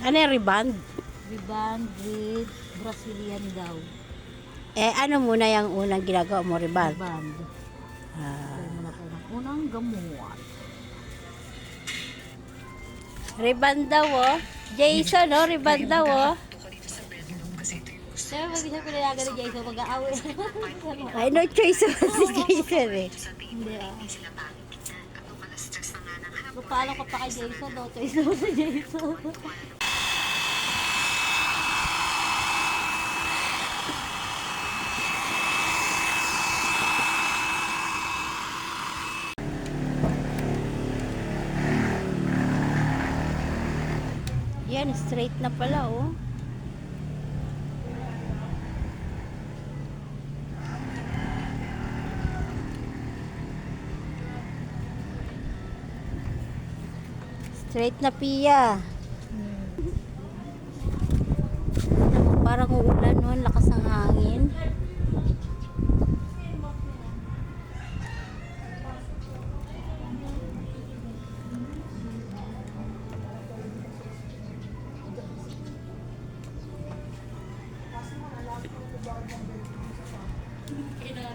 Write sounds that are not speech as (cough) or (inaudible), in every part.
Ano yung reband? Riband with Brazilian daw. Eh, ano muna yung unang ginagawa mo, reband? Riband. Ah, unang gamuan. reband daw, oh. Jason, oh, reband daw, oh. Siyempre, pag isang pinayagan ni Jason, mag-aaway. Ay, no choice naman si Jason, eh. Hindi ah. Paano ka pa kay Jason, no choice naman (laughs) si Jason. Yan, straight na pala, oh. Straight na piya. Parang uulan nun, lakas ng hangin.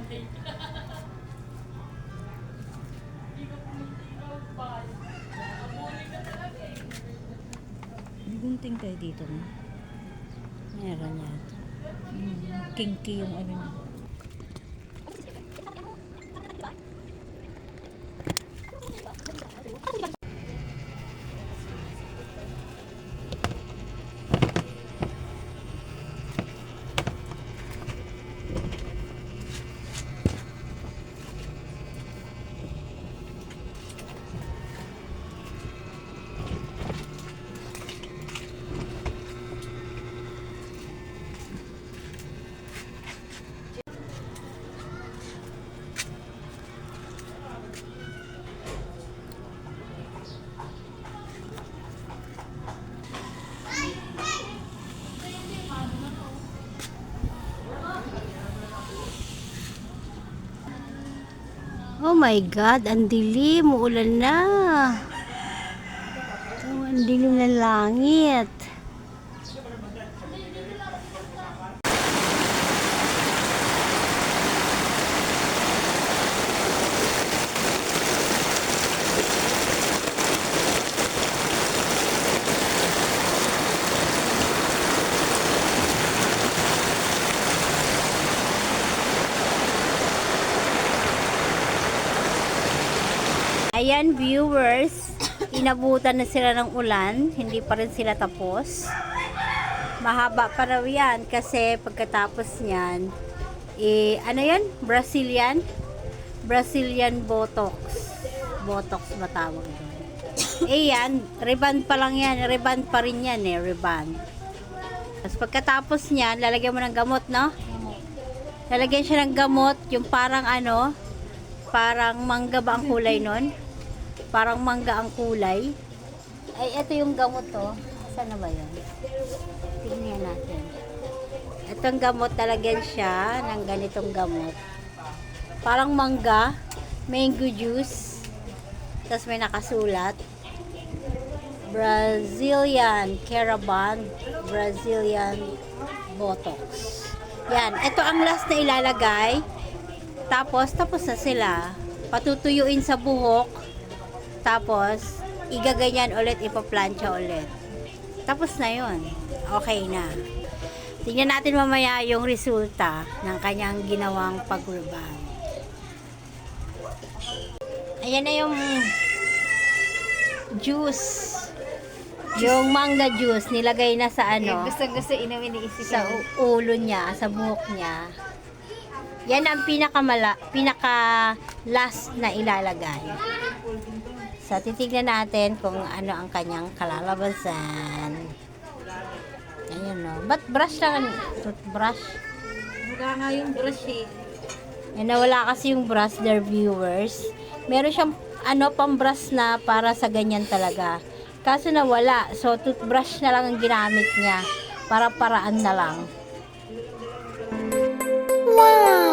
May (laughs) gunting tayo dito, no? Meron yan. Hmm, kinky yung ano niya. Oh my God, ang dilim, uulan na. Oh, ang dilim ng langit. Viewers, inabutan na sila ng ulan, hindi pa rin sila tapos. Mahaba pa raw yan kasi pagkatapos niyan, eh, ano yan? Brazilian? Brazilian Botox. Botox ba tawag doon? eh yan, reband pa lang yan. Reband pa rin yan eh, reband. Tapos pagkatapos niyan, lalagyan mo ng gamot, no? Lalagyan siya ng gamot, yung parang ano, parang mangga ba ang kulay nun? Parang mangga ang kulay. Ay, ito yung gamot to. Saan na ba yun? Tingnan natin. Itong gamot talagyan siya ng ganitong gamot. Parang mangga, mango juice. Tapos may nakasulat. Brazilian Caravan Brazilian Botox. Yan. Ito ang last na ilalagay. Tapos, tapos na sila. Patutuyuin sa buhok. Tapos, igaganyan ulit, ipaplansya ulit. Tapos na yon Okay na. Tingnan natin mamaya yung resulta ng kanyang ginawang pag-rebound. Ayan na yung juice. Yung manga juice, nilagay na sa ano gusto gusto inumin ni Isi sa ulo niya, sa buhok niya. Yan ang pinakamala, pinaka last na ilalagay. Sa titignan natin kung ano ang kanyang kalalabasan. Ayun no. Ba't brush lang? Toothbrush? Wala nga yung brush eh. Eh, nawala kasi yung brush, their viewers. Meron siyang ano, pang-brush na para sa ganyan talaga. Kaso nawala. So, toothbrush na lang ang ginamit niya. Para paraan na lang. Wow!